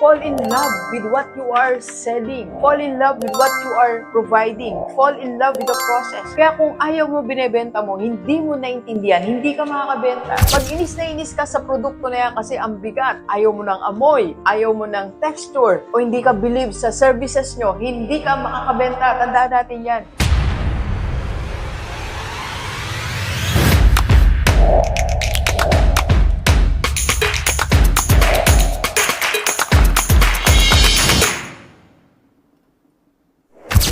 Fall in love with what you are selling. Fall in love with what you are providing. Fall in love with the process. Kaya kung ayaw mo binebenta mo, hindi mo naintindihan, hindi ka makakabenta. Pag inis na inis ka sa produkto na yan kasi ang bigat, ayaw mo ng amoy, ayaw mo ng texture, o hindi ka believe sa services nyo, hindi ka makakabenta. Tandaan natin yan.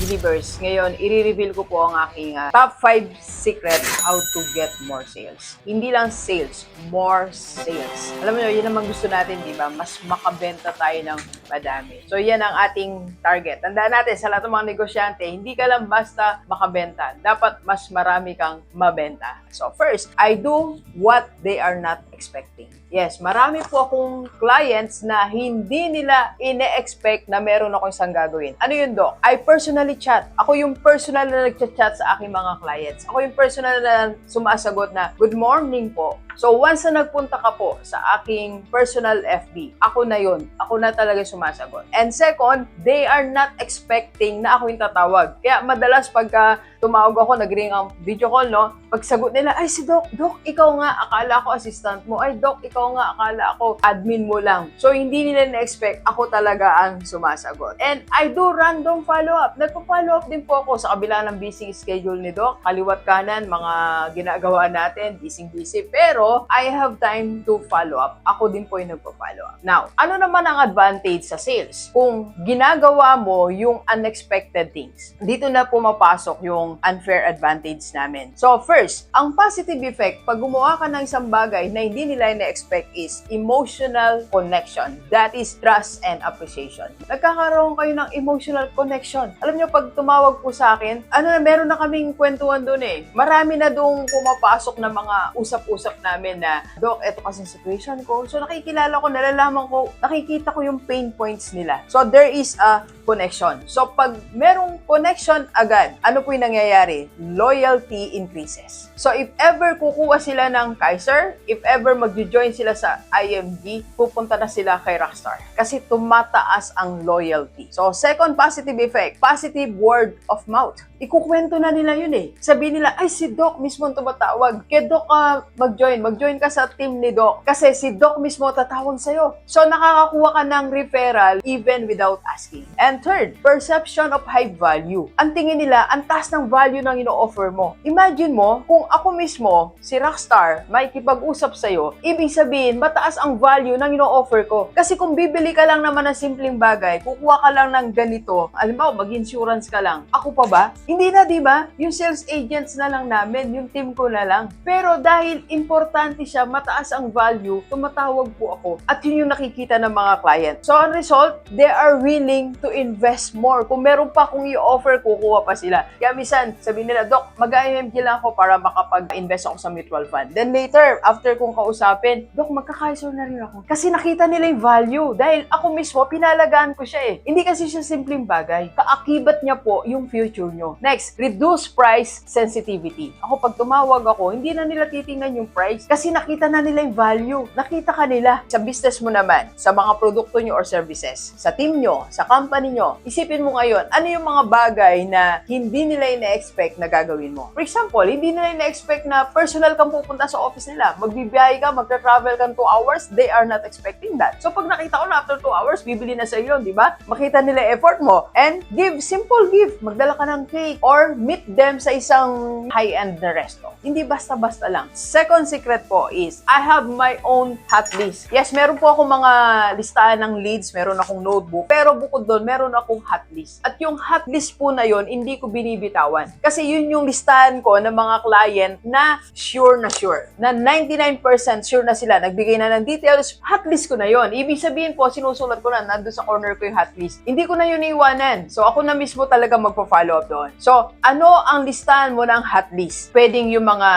Believers, ngayon, i-reveal ko po ang aking ah, top 5 secrets how to get more sales. Hindi lang sales, more sales. Alam mo yun, yun naman gusto natin, di ba? Mas makabenta tayo ng madami. So, yan ang ating target. Tandaan natin, sa lahat ng mga negosyante, hindi ka lang basta makabenta. Dapat mas marami kang mabenta. So, first, I do what they are not expecting. Yes, marami po akong clients na hindi nila ine-expect na meron ako isang gagawin. Ano yun, Doc? I personally chat. Ako yung personal na nagchat-chat sa aking mga clients. Ako yung personal na sumasagot na, Good morning po. So, once na nagpunta ka po sa aking personal FB, ako na yun. Ako na talaga sumasagot. And second, they are not expecting na ako yung tatawag. Kaya madalas pagka tumawag ako, nag-ring ang video call, no? Pagsagot nila, ay si Doc, Doc, ikaw nga, akala ko assistant mo. Ay, Doc, ikaw nga, akala ko admin mo lang. So, hindi nila na-expect, ako talaga ang sumasagot. And I do random follow-up. Nagpa-follow up din po ako sa kabila ng busy schedule ni Doc. Kaliwat kanan, mga ginagawa natin, busy-busy. Pero, I have time to follow up. Ako din po yung nagpa-follow up. Now, ano naman ang advantage sa sales? Kung ginagawa mo yung unexpected things, dito na pumapasok yung unfair advantage namin. So, first, ang positive effect, pag gumawa ka ng isang bagay na hindi nila na-expect is emotional connection. That is trust and appreciation. Nagkakaroon kayo ng emotional connection. Alam nyo, pag tumawag po sa akin, ano na, meron na kaming kwentuhan doon eh. Marami na doong pumapasok na mga usap-usap namin na, Dok, eto kasi situation ko. So, nakikilala ko, nalalaman ko, nakikita ko yung pain points nila. So, there is a connection. So, pag merong connection agad, ano po yung nangyayari? Loyalty increases. So, if ever kukuha sila ng Kaiser, if ever mag-join sila sa IMG, pupunta na sila kay Rockstar. Kasi tumataas ang loyalty. So, second positive effect, positive word of mouth. Ikukwento na nila yun eh. Sabihin nila, ay si Doc mismo tumatawag. Kaya Doc ka mag-join. Mag-join ka sa team ni Doc. Kasi si Doc mismo tatawag sa'yo. So, nakakakuha ka ng referral even without asking. And third, perception of high value. Ang tingin nila, ang taas ng value ng ino-offer mo. Imagine mo, kung ako mismo, si Rockstar, may kipag-usap sa'yo, ibig sabihin, mataas ang value ng ino-offer ko. Kasi kung bibili ka lang naman ng simpleng bagay, kukuha ka lang ng ganito, alimbawa, mag-insurance ka lang, ako pa ba? Hindi na, di ba? Yung sales agents na lang namin, yung team ko na lang. Pero dahil importante siya, mataas ang value, tumatawag po ako. At yun yung nakikita ng mga client. So, ang result, they are willing to invest more. Kung meron pa kung i-offer, kukuha pa sila. Kaya minsan, sabihin nila, Doc, mag-IMG lang ako para makapag-invest ako sa mutual fund. Then later, after kong kausapin, Doc, magkakaiso na rin ako. Kasi nakita nila yung value. Dahil ako mismo, pinalagaan ko siya eh. Hindi kasi siya simpleng bagay. Kaakibat niya po yung future nyo. Next, reduce price sensitivity. Ako, pag tumawag ako, hindi na nila titingnan yung price kasi nakita na nila yung value. Nakita ka nila. Sa business mo naman, sa mga produkto nyo or services, sa team nyo, sa company nyo, isipin mo ngayon, ano yung mga bagay na hindi nila ina-expect na gagawin mo. For example, hindi nila ina-expect na personal kang pupunta sa office nila. Magbibiyahe ka, magta-travel ka 2 hours, they are not expecting that. So pag nakita ko na after 2 hours, bibili na sa iyo, di ba? Makita nila effort mo. And give, simple gift. Magdala ka ng cake or meet them sa isang high-end na resto. Hindi basta-basta lang. Second secret po is, I have my own hot list. Yes, meron po akong mga listahan ng leads, meron akong notebook, pero bukod doon, meron akong hot list. At yung hot list po na yon hindi ko binibitawan. Kasi yun yung listahan ko ng mga client na sure na sure. Na 99% sure na sila. Nagbigay na ng details, hot list ko na yon. Ibig sabihin po, sinusulat ko na, nandun sa corner ko yung hot list. Hindi ko na yun iiwanan. So ako na mismo talaga magpa-follow up doon. So, ano ang listahan mo ng hot list? Pwedeng yung mga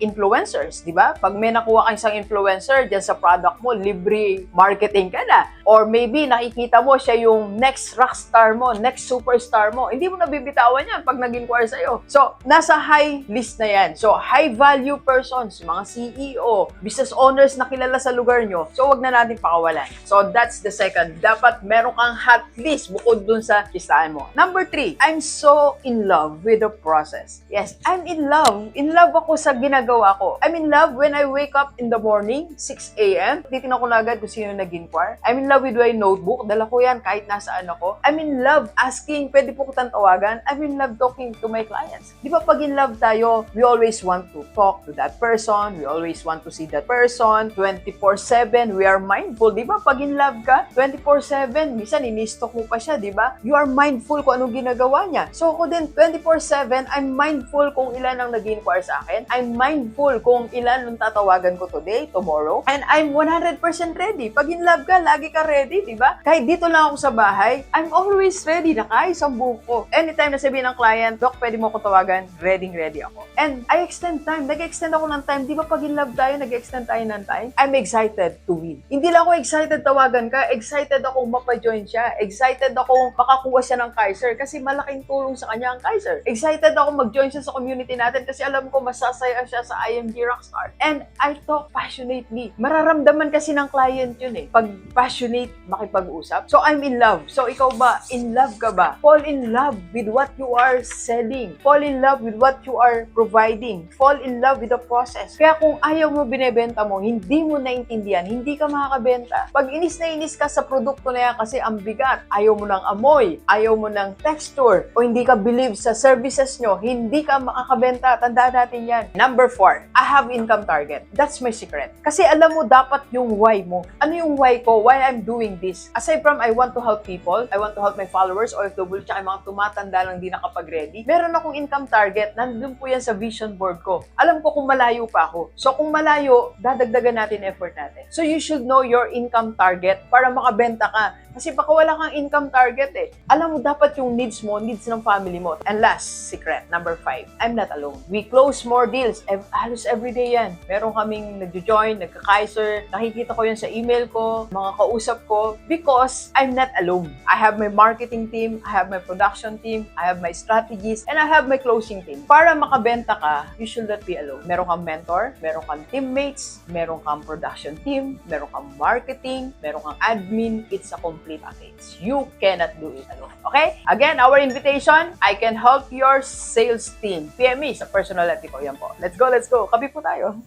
influencers, di ba? Pag may nakuha kang isang influencer dyan sa product mo, libre marketing ka na. Or maybe nakikita mo siya yung next rockstar mo, next superstar mo. Hindi mo nabibitawan yan pag nag-inquire sa'yo. So, nasa high list na yan. So, high value persons, mga CEO, business owners na kilala sa lugar nyo. So, wag na natin pakawalan. So, that's the second. Dapat meron kang hot list bukod dun sa listahan mo. Number three, I'm so in love with the process. Yes, I'm in love. In love ako sa ginagawa ko. I'm in love when I wake up in the morning, 6 a.m. Titignan ko na agad kung sino nag-inquire. I'm in love with my notebook. Dala ko yan kahit nasaan ako. I'm in love asking, pwede po kitang tawagan. I'm in love talking to my clients. Di ba pag in love tayo, we always want to talk to that person. We always want to see that person. 24-7, we are mindful. Di ba pag in love ka, 24-7, minsan inistok mo pa siya, di ba? You are mindful kung anong ginagawa niya. So ako din, 24-7, I'm mindful kung ilan ang nag-inquire sa akin. I'm mindful kung ilan ang tatawagan ko today, tomorrow. And I'm 100% ready. Pag in love ka, lagi ka ready, di ba? Kahit dito lang ako sa bahay, I'm always ready. Nakaayos ang buhok ko. Anytime na sabihin ng client, Doc, pwede mo ko tawagan, ready, ready ako. And I extend time. Nag-extend ako ng time. Di ba pag in love tayo, nag-extend tayo ng time? I'm excited to win. Hindi lang ako excited tawagan ka, excited akong mapajoin siya. Excited akong makakuha siya ng Kaiser kasi malaking tulong sa kanya ang Kaiser. Excited ako mag-join siya sa community natin kasi alam ko masasaya siya sa IMG Rockstar. And I talk passionately. Mararamdaman kasi ng client yun eh. Pag passionate, makipag-usap. So I'm in love. So ikaw ba, in love ka ba? Fall in love with what you are selling. Fall in love with what you are providing. Fall in love with the process. Kaya kung ayaw mo binebenta mo, hindi mo naintindihan, hindi ka makakabenta. Pag inis na inis ka sa produkto na yan kasi ang bigat, ayaw mo ng amoy, ayaw mo ng texture, o hindi ka believe sa services nyo, hindi ka makakabenta. Tandaan natin yan. Number four, I have income target. That's my secret. Kasi alam mo dapat yung why mo. Ano yung why ko? Why I'm doing this? Aside from I want to help people, I want to help my followers, OFW, tsaka mga tumatanda lang di nakapag-ready, meron akong income target. Nandun po yan sa vision board ko. Alam ko kung malayo pa ako. So kung malayo, dadagdagan natin effort natin. So you should know your income target para makabenta ka. Kasi baka wala kang income target eh. Alam mo dapat yung needs mo, needs ng family mo. And last, secret, number five, I'm not alone. We close more deals. Ev- halos everyday yan. Meron kaming nagjo-join, nagka-Kaiser. Nakikita ko yan sa email ko, mga kausap ko, because I'm not alone. I have my marketing team, I have my production team, I have my strategies, and I have my closing team. Para makabenta ka, you should not be alone. Meron kang mentor, meron kang teammates, meron kang production team, meron kang marketing, meron kang admin. It's a complete package. You cannot do it alone. Okay? Again, our invitation, I can help your sales team. PM me sa personality ko. Yan po. Let's go, let's go. Kapi po tayo.